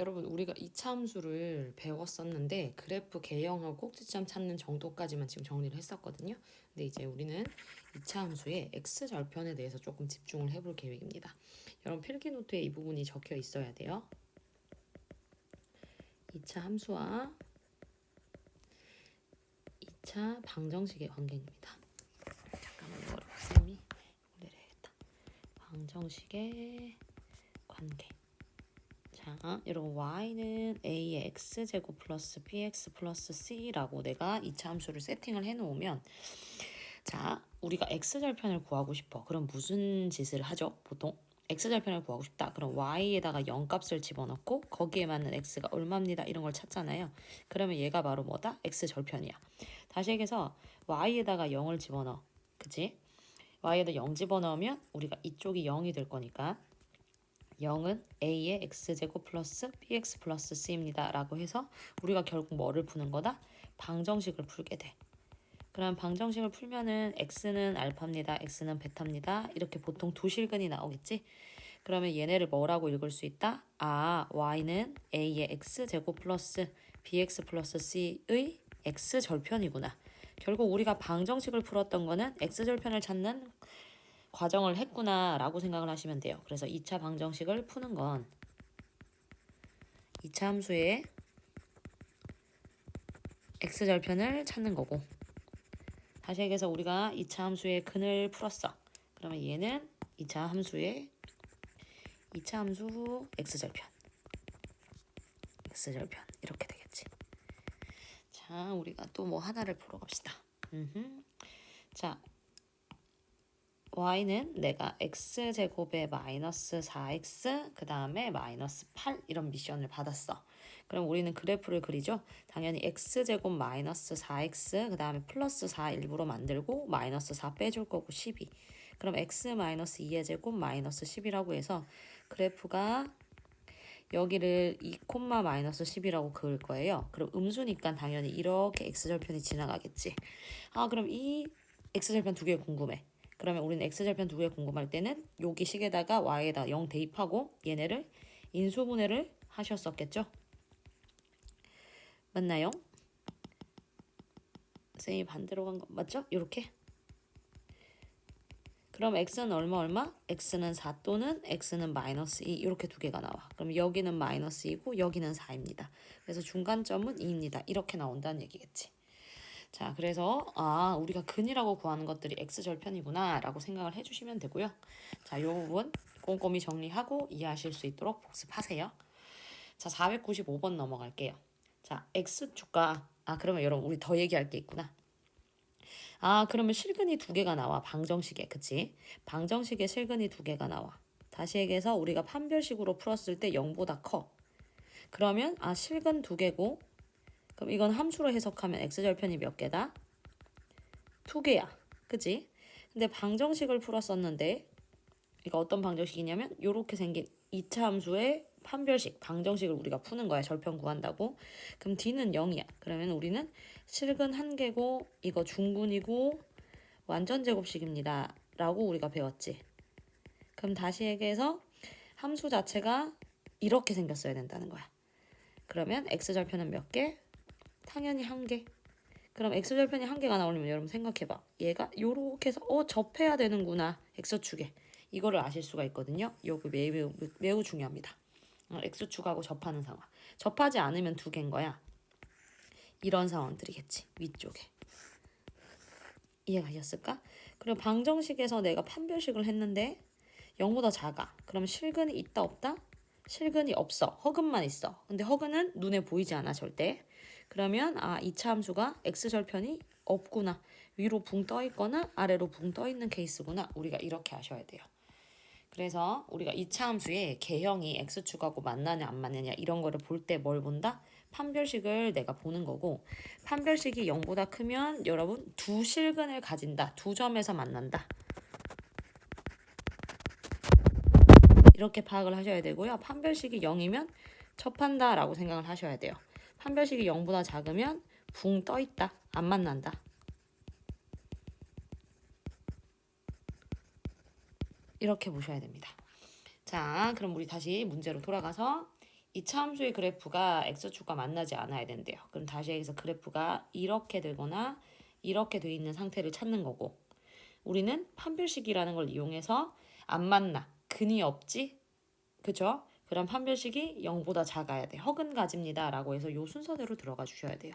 여러분 우리가 이차 함수를 배웠었는데 그래프 개형하고 꼭지점 찾는 정도까지만 지금 정리를 했었거든요. 근데 이제 우리는 이차 함수의 x 절편에 대해서 조금 집중을 해볼 계획입니다. 여러분 필기 노트에 이 부분이 적혀 있어야 돼요. 2차 함수와 2차 방정식의 관계입니다. 잠깐만요, 여러분 쌤이 내려야겠다. 방정식의 관계. 자, 여러분 y는 a의 x 제곱 플러스 bx 플러스 c라고 내가 2차 함수를 세팅을 해놓으면 자, 우리가 x 절편을 구하고 싶어. 그럼 무슨 짓을 하죠? 보통 x 절편을 구하고 싶다. 그럼 y에다가 0 값을 집어넣고 거기에 맞는 x가 얼마입니다. 이런 걸 찾잖아요. 그러면 얘가 바로 뭐다? x 절편이야. 다시 얘기해서 y에다가 0을 집어넣어. 그치? y에다 0 집어넣으면 우리가 이쪽이 0이 될 거니까 0은 a의 x제곱 플러스 bx 플러스 c입니다. 라고 해서 우리가 결국 뭐를 푸는 거다? 방정식을 풀게 돼. 그럼 방정식을 풀면은 x는 알파입니다. x는 베타입니다. 이렇게 보통 두 실근이 나오겠지? 그러면 얘네를 뭐라고 읽을 수 있다? 아, y는 a의 x제곱 플러스 bx 플러스 c의 x절편이구나. 결국 우리가 방정식을 풀었던 거는 x절편을 찾는 과정을 했구나라고 생각을 하시면 돼요. 그래서 2차 방정식을 푸는 건 2차 함수의 x절편을 찾는 거고 다시 얘기해서 우리가 2차 함수의 근을 풀었어. 그러면 얘는 2차 함수의 2차 함수 x절편 x절편 이렇게 되겠지. 자, 우리가 또 뭐 하나를 보러 갑시다. 음흠. 자, y는 내가 x제곱에 마이너스 4x 그 다음에 마이너스 8 이런 미션을 받았어. 그럼 우리는 그래프를 그리죠. 당연히 x제곱 마이너스 4x 그 다음에 플러스 4 일부러 만들고 마이너스 4 빼줄 거고 12. 그럼 x 마이너스 2의 제곱 마이너스 10이라고 해서 그래프가 여기를 2 콤마 마이너스 10이라고 그을 거예요. 그럼 음수니까 당연히 이렇게 x절편이 지나가겠지. 아 그럼 이 x절편 두 개 궁금해. 그러면 우리는 x절편 두 개 궁금할 때는 여기 식에다가 y에다 0 대입하고 얘네를 인수분해를 하셨었겠죠? 맞나요? 쌤이 반대로 간 거 맞죠? 이렇게 그럼 x는 얼마 얼마? x는 4 또는 x는 마이너스 2 이렇게 두 개가 나와. 그럼 여기는 마이너스 2고 여기는 4입니다. 그래서 중간점은 2입니다. 이렇게 나온다는 얘기겠지. 자, 그래서 아, 우리가 근이라고 구하는 것들이 x절편이구나 라고 생각을 해주시면 되고요. 자, 이 부분 꼼꼼히 정리하고 이해하실 수 있도록 복습하세요. 자, 495번 넘어갈게요. 자, x축과 아, 그러면 여러분 우리 더 얘기할 게 있구나. 아, 그러면 실근이 두 개가 나와. 방정식에. 그치? 방정식에 실근이 두 개가 나와. 다시 얘기해서 우리가 판별식으로 풀었을 때 0보다 커. 그러면 아, 실근 두 개고 그럼 이건 함수로 해석하면 x절편이 몇 개다? 두 개야. 그치? 근데 방정식을 풀었었는데 이거 어떤 방정식이냐면 요렇게 생긴 2차 함수의 판별식, 방정식을 우리가 푸는 거야. 절편 구한다고. 그럼 d는 0이야. 그러면 우리는 실근 한 개고 이거 중근이고 완전 제곱식입니다. 라고 우리가 배웠지. 그럼 다시 얘기해서 함수 자체가 이렇게 생겼어야 된다는 거야. 그러면 x절편은 몇 개? 당연히 한 개. 그럼 x절편이 한 개가 나오려면 여러분 생각해봐. 얘가 요렇게 해서 어 접해야 되는구나. x축에. 이거를 아실 수가 있거든요. 요거 매우 매우 중요합니다. 어, x축하고 접하는 상황. 접하지 않으면 두 개인 거야. 이런 상황들이겠지. 위쪽에. 이해가셨을까? 그리고 방정식에서 내가 판별식을 했는데 0보다 작아. 그럼 실근이 있다 없다? 실근이 없어. 허근만 있어. 근데 허근은 눈에 보이지 않아 절대. 그러면 아 2차 함수가 x절편이 없구나. 위로 붕 떠 있거나 아래로 붕 떠 있는 케이스구나. 우리가 이렇게 아셔야 돼요. 그래서 우리가 2차 함수의 개형이 x축하고 맞나냐 안 맞느냐 이런 거를 볼 때 뭘 본다? 판별식을 내가 보는 거고 판별식이 0보다 크면 여러분 두 실근을 가진다. 두 점에서 만난다. 이렇게 파악을 하셔야 되고요. 판별식이 0이면 접한다라고 생각을 하셔야 돼요. 판별식이 0보다 작으면 붕 떠 있다. 안 만난다. 이렇게 보셔야 됩니다. 자, 그럼 우리 다시 문제로 돌아가서 이차 함수의 그래프가 x축과 만나지 않아야 된대요. 그럼 다시 여기서 그래프가 이렇게 되거나 이렇게 돼 있는 상태를 찾는 거고 우리는 판별식이라는 걸 이용해서 안 만나 근이 없지 그죠? 그럼 판별식이 0보다 작아야 돼. 허근 가집니다. 라고 해서 요 순서대로 들어가 주셔야 돼요.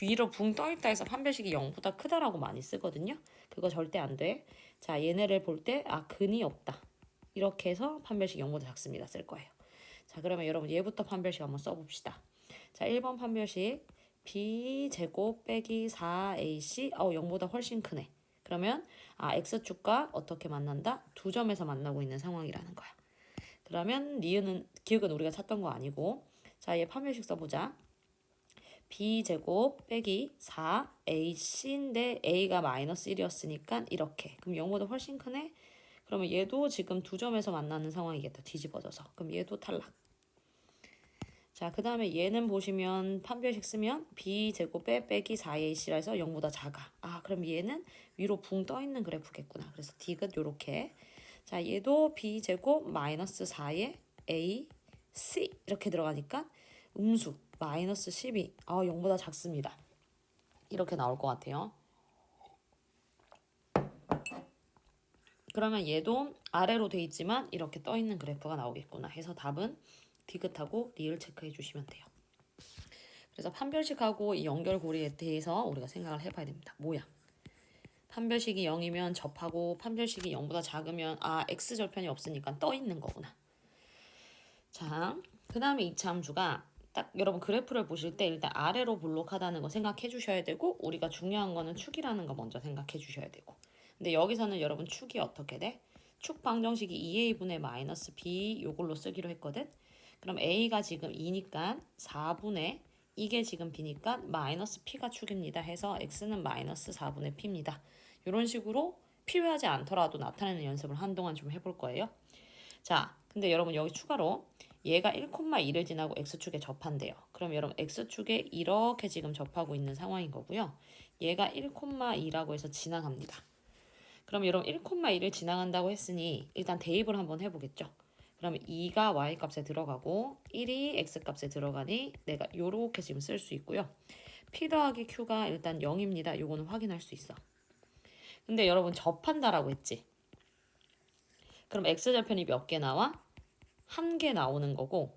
위로 붕 떠있다 해서 판별식이 0보다 크다라고 많이 쓰거든요. 그거 절대 안 돼. 자, 얘네를 볼 때, 아, 근이 없다. 이렇게 해서 판별식 0보다 작습니다. 쓸 거예요. 자, 그러면 여러분 얘부터 판별식 한번 써봅시다. 자, 1번 판별식 b제곱 빼기 4ac, 어, 0보다 훨씬 크네. 그러면, 아, x축과 어떻게 만난다? 두 점에서 만나고 있는 상황이라는 거야. 그러면 니은은 기억은 우리가 찾던 거 아니고 자, 얘 판별식 써보자. b제곱 빼기 4ac인데 a가 마이너스 1이었으니까 이렇게. 그럼 0보다 훨씬 크네? 그러면 얘도 지금 두 점에서 만나는 상황이겠다. 뒤집어져서. 그럼 얘도 탈락. 자, 그 다음에 얘는 보시면 판별식 쓰면 b제곱 빼 빼기 4ac라 해서 0보다 작아. 아, 그럼 얘는 위로 붕 떠 있는 그래프겠구나. 그래서 디귿 요렇게. 자, 얘도 b제곱 마이너스 4에 a, c 이렇게 들어가니까 음수 마이너스 12. 아, 0보다 작습니다. 이렇게 나올 것 같아요. 그러면 얘도 아래로 돼 있지만 이렇게 떠 있는 그래프가 나오겠구나 해서 답은 디귿하고 리을 체크해 주시면 돼요. 그래서 판별식하고 이 연결고리에 대해서 우리가 생각을 해봐야 됩니다. 뭐야? 판별식이 0이면 접하고 판별식이 0보다 작으면 아 x절편이 없으니까 떠 있는 거구나. 자, 그 다음에 함수가 딱 여러분 그래프를 보실 때 일단 아래로 볼록하다는 거 생각해 주셔야 되고 우리가 중요한 거는 축이라는 거 먼저 생각해 주셔야 되고 근데 여기서는 여러분 축이 어떻게 돼? 축 방정식이 2a분의 마이너스 b 요걸로 쓰기로 했거든. 그럼 a가 지금 2니까 4분의 이게 지금 b니까 마이너스 p가 축입니다. 해서 x는 마이너스 4분의 p입니다. 이런 식으로 필요하지 않더라도 나타내는 연습을 한동안 좀 해볼 거예요. 자, 근데 여러분 여기 추가로 얘가 1,2를 지나고 x축에 접한대요. 그럼 여러분 x축에 이렇게 지금 접하고 있는 상황인 거고요. 얘가 1,2라고 해서 지나갑니다. 그럼 여러분 1,2를 지나간다고 했으니 일단 대입을 한번 해보겠죠. 그러면 2가 y 값에 들어가고 1이 x 값에 들어가니 내가 요렇게 지금 쓸 수 있고요. p 더하기 q가 일단 0입니다. 요거는 확인할 수 있어. 근데 여러분 접한다라고 했지. 그럼 x절편이 몇 개 나와? 한 개 나오는 거고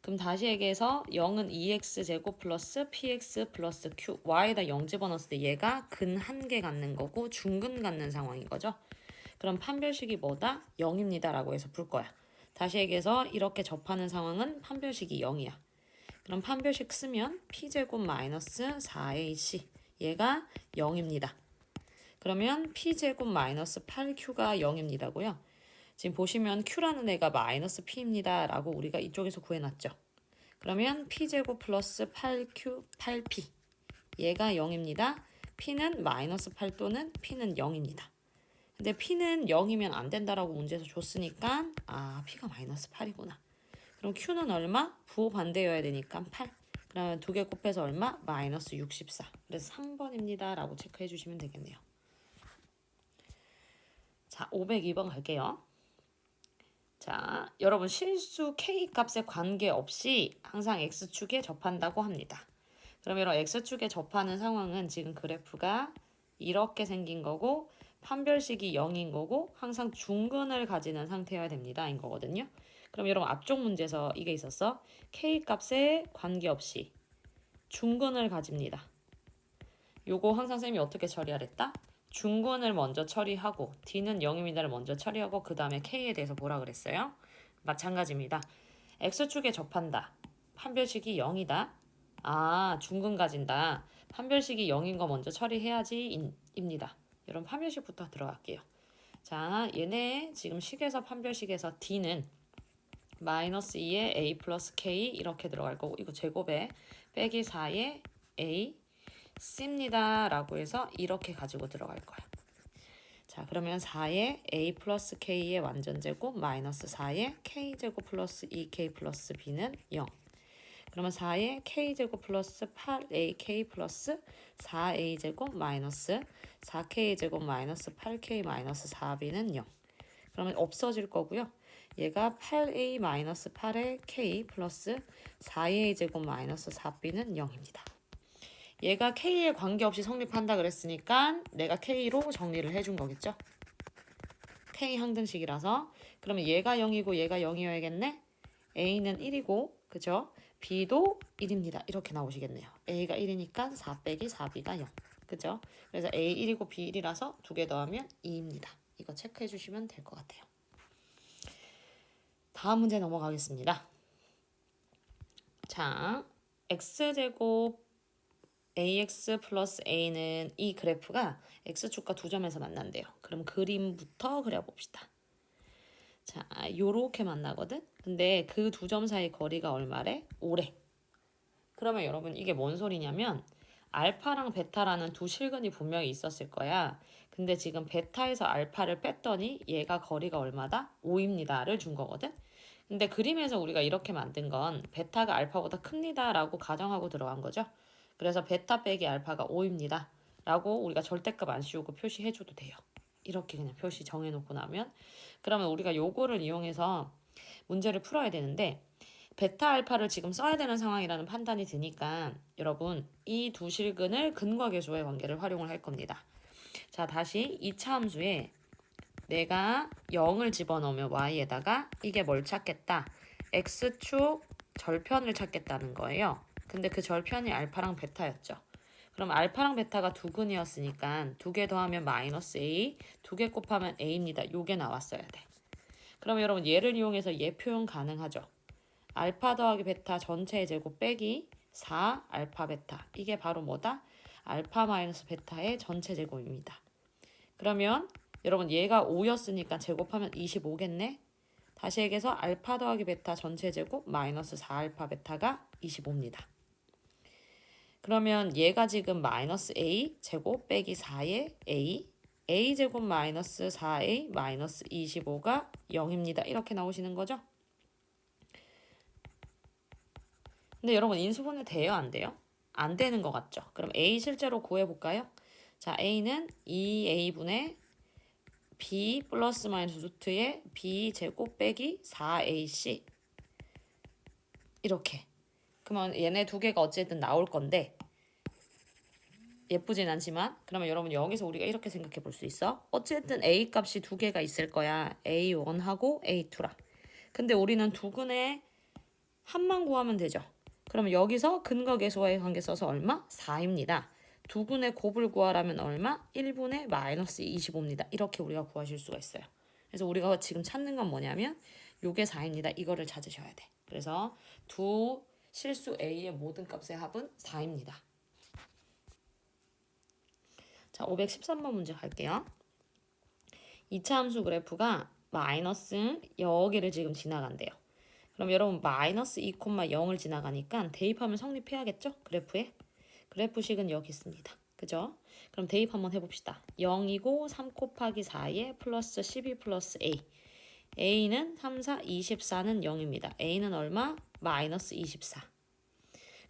그럼 다시 얘기해서 0은 2x제곱 플러스 px 플러스 q y에다 0 집어넣었을 때 얘가 근 한 개 갖는 거고 중근 갖는 상황인 거죠. 그럼 판별식이 뭐다? 0입니다 라고 해서 풀 거야. 다시 얘기해서 이렇게 접하는 상황은 판별식이 0이야. 그럼 판별식 쓰면 p제곱 마이너스 4ac 얘가 0입니다. 그러면 p제곱 마이너스 8q가 0입니다고요. 지금 보시면 q라는 애가 마이너스 p입니다. 라고 우리가 이쪽에서 구해놨죠. 그러면 p제곱 플러스 8q, 8p 얘가 0입니다. p는 마이너스 8 또는 p는 0입니다. 근데 p는 0이면 안 된다라고 문제에서 줬으니까 아 p가 마이너스 8이구나. 그럼 q는 얼마? 부호 반대여야 되니까 8. 그러면 두 개 곱해서 얼마? 마이너스 64. 그래서 3번입니다. 라고 체크해 주시면 되겠네요. 자, 502번 갈게요. 자, 여러분 실수 k 값에 관계없이 항상 x축에 접한다고 합니다. 그럼 여러분 x축에 접하는 상황은 지금 그래프가 이렇게 생긴 거고 판별식이 0인 거고 항상 중근을 가지는 상태여야 됩니다. 인 거거든요. 그럼 여러분 앞쪽 문제에서 이게 있었어. k 값에 관계없이 중근을 가집니다. 요거 항상 쌤이 어떻게 처리하랬다? 중근을 먼저 처리하고 D는 0입니다를 먼저 처리하고 그 다음에 K에 대해서 뭐라 그랬어요? 마찬가지입니다. X축에 접한다. 판별식이 0이다. 아 중근 가진다. 판별식이 0인 거 먼저 처리해야지 입니다. 여러분 판별식부터 들어갈게요. 자 얘네 지금 식에서 판별식에서 D는 마이너스 2에 A 플러스 K 이렇게 들어갈 거고 이거 제곱에 빼기 4에 A C입니다. 라고 해서 이렇게 가지고 들어갈 거야. 자, 그러면 4에 A 플러스 K의 완전제곱 마이너스 4에 K제곱 플러스 2K 플러스 B는 0. 그러면 4에 K제곱 플러스 8AK 플러스 4A제곱 마이너스 4K제곱 마이너스 8K 마이너스 4B는 0. 그러면 없어질 거고요. 얘가 8a 마이너스 8의 k 플러스 4a 제곱 마이너스 4b는 0입니다. 얘가 k에 관계없이 성립한다 그랬으니까 내가 k로 정리를 해준 거겠죠? k 항등식이라서 그러면 얘가 0이고 얘가 0이어야겠네? a는 1이고 그죠? b도 1입니다. 이렇게 나오시겠네요. a가 1이니까 4 빼기 4b가 0. 그죠? 그래서 a 1이고 b 1이라서 두 개 더하면 2입니다. 이거 체크해 주시면 될 것 같아요. 다음 문제 넘어가겠습니다. 자, x제곱 ax 플러스 a는 이 그래프가 x축과 두 점에서 만난대요. 그럼 그림부터 그려봅시다. 자, 요렇게 만나거든? 근데 그 두 점 사이 거리가 얼마래? 5래. 그러면 여러분 이게 뭔 소리냐면 알파랑 베타라는 두 실근이 분명히 있었을 거야. 근데 지금 베타에서 알파를 뺐더니 얘가 거리가 얼마다? 5입니다를 준 거거든. 근데 그림에서 우리가 이렇게 만든 건 베타가 알파보다 큽니다라고 가정하고 들어간 거죠. 그래서 베타 빼기 알파가 5입니다. 라고 우리가 절대값 안 씌우고 표시해줘도 돼요. 이렇게 그냥 표시 정해놓고 나면 그러면 우리가 요거를 이용해서 문제를 풀어야 되는데 베타 알파를 지금 써야 되는 상황이라는 판단이 드니까 여러분 이 두 실근을 근과 계수의 관계를 활용을 할 겁니다. 자 다시 이차 함수에 내가 0을 집어넣으면 y에다가 이게 뭘 찾겠다. x축 절편을 찾겠다는 거예요. 근데 그 절편이 알파랑 베타였죠. 그럼 알파랑 베타가 두 근이었으니까 두 개 더하면 마이너스 a, 두 개 곱하면 a입니다. 요게 나왔어야 돼. 그러면 여러분 얘를 이용해서 얘 표현 가능하죠. 알파 더하기 베타 전체의 제곱 빼기 4 알파 베타. 이게 바로 뭐다? 알파 마이너스 베타의 전체 제곱입니다. 그러면 여러분 얘가 5였으니까 제곱하면 25겠네? 다시 얘기해서 알파 더하기 베타 전체 제곱 마이너스 4 알파 베타가 25입니다. 그러면 얘가 지금 마이너스 a 제곱 빼기 4의 a a 제곱 마이너스 4a 마이너스 25가 0입니다. 이렇게 나오시는 거죠? 근데 여러분 인수분해 돼요? 안 돼요? 안 되는 것 같죠? 그럼 a 실제로 구해볼까요? 자 a는 2a분의 b 플러스 마이너스 루트의 b 제곱 빼기 4ac 이렇게 그러면 얘네 두 개가 어쨌든 나올 건데 예쁘진 않지만 그러면 여러분 여기서 우리가 이렇게 생각해 볼 수 있어. 어쨌든 a 값이 두 개가 있을 거야. a1하고 a2라. 근데 우리는 두 근에 한만 구하면 되죠. 그러면 여기서 근과 계수와의 관계 써서 얼마? 4입니다. 두 근의 곱을 구하라면 얼마? 1분의 마이너스 25입니다. 이렇게 우리가 구하실 수가 있어요. 그래서 우리가 지금 찾는 건 뭐냐면 요게 4입니다. 이거를 찾으셔야 돼. 그래서 두 실수 a의 모든 값의 합은 4입니다. 자, 513번 문제 갈게요. 2차 함수 그래프가 마이너스 여기를 지금 지나간대요. 그럼 여러분 마이너스 2,0을 지나가니까 대입하면 성립해야겠죠? 그래프에. 그래프식은 여기 있습니다. 그죠? 그럼 대입 한번 해봅시다. 0이고 3 곱하기 4에 플러스 12 플러스 a. a는 3, 4, 24는 0입니다. a는 얼마? 마이너스 24.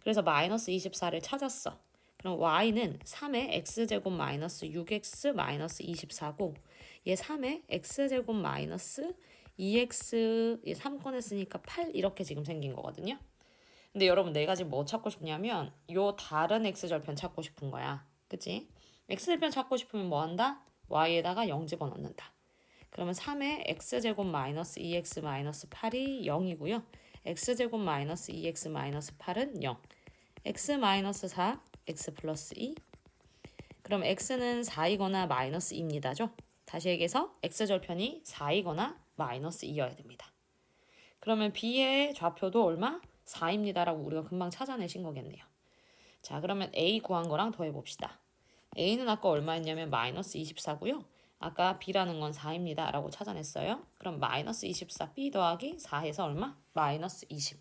그래서 마이너스 24를 찾았어. 그럼 y는 3의 x제곱 마이너스 6x 마이너스 24고 얘 3의 x제곱 마이너스 2x 얘 3권 했으니까 8 이렇게 지금 생긴 거거든요. 근데 여러분 내가 지금 뭐 찾고 싶냐면 요 다른 x절편 찾고 싶은 거야. 그치? x절편 찾고 싶으면 뭐 한다? y에다가 0 집어넣는다. 그러면 3의 x제곱 마이너스 2x 마이너스 8이 0이고요. x제곱 마이너스 2x 마이너스 8은 0. x 마이너스 4, x 플러스 2. 그럼 x는 4이거나 마이너스 2입니다죠? 다시 얘기해서 x절편이 4이거나 마이너스 2여야 됩니다. 그러면 b의 좌표도 얼마? 4입니다라고 우리가 금방 찾아내신 거겠네요. 자, 그러면 a 구한 거랑 더해봅시다. a는 아까 얼마였냐면 마이너스 24고요. 아까 b라는 건 4입니다. 라고 찾아냈어요. 그럼 마이너스 24 b 더하기 4해서 얼마? 마이너스 20.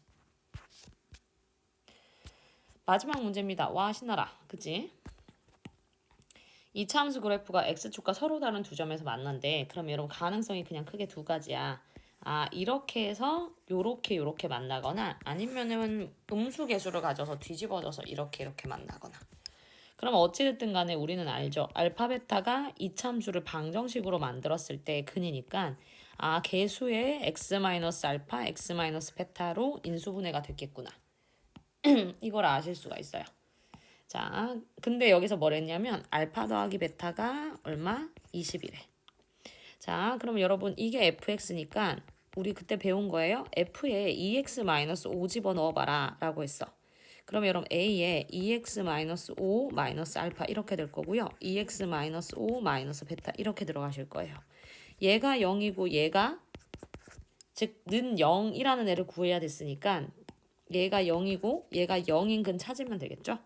마지막 문제입니다. 와 신나라. 그치? 이 차 함수 그래프가 x축과 서로 다른 두 점에서 만난대. 그럼 여러분 가능성이 그냥 크게 두 가지야. 아 이렇게 해서 요렇게 요렇게 만나거나 아니면은 음수 계수를 가져서 뒤집어져서 이렇게 이렇게 만나거나 그럼 어찌됐든 간에 우리는 알죠 알파 베타가 이차 함수를 방정식으로 만들었을 때의 근이니까 아, 개수의 x 마이너스 알파, x 마이너스 베타로 인수분해가 됐겠구나. 이걸 아실 수가 있어요. 자, 근데 여기서 뭘 했냐면 알파 더하기 베타가 얼마? 20이래. 자, 그럼 여러분 이게 fx니까 우리 그때 배운 거예요. f에 2x 마이너스 5 집어넣어봐라 라고 했어. 그럼 여러분 a에 2x 마이너스 5 마이너스 알파 이렇게 될 거고요. 2x 마이너스 5 마이너스 베타 이렇게 들어가실 거예요. 얘가 0이고 얘가 즉 는 0이라는 애를 구해야 됐으니까 얘가 0이고 얘가 0인 근 찾으면 되겠죠.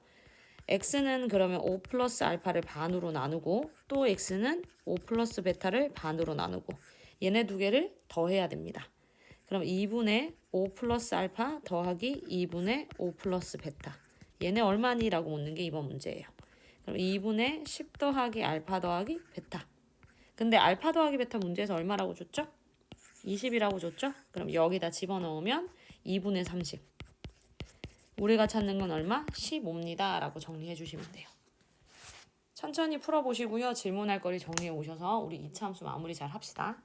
X는 그러면 5 플러스 알파를 반으로 나누고 또 x는 5 플러스 베타를 반으로 나누고 얘네 두 개를 더해야 됩니다. 그럼 2분의 5 플러스 알파 더하기 2분의 5 플러스 베타 얘네 얼마니 라고 묻는 게 이번 문제예요. 그럼 2분의 10 더하기 알파 더하기 베타 근데 알파 더하기 베타 문제에서 얼마라고 줬죠? 20이라고 줬죠? 그럼 여기다 집어넣으면 2분의 30 우리가 찾는 건 얼마? 15입니다. 라고 정리해 주시면 돼요. 천천히 풀어보시고요. 질문할 거리 정리해 오셔서 우리 이차 함수 마무리 잘 합시다.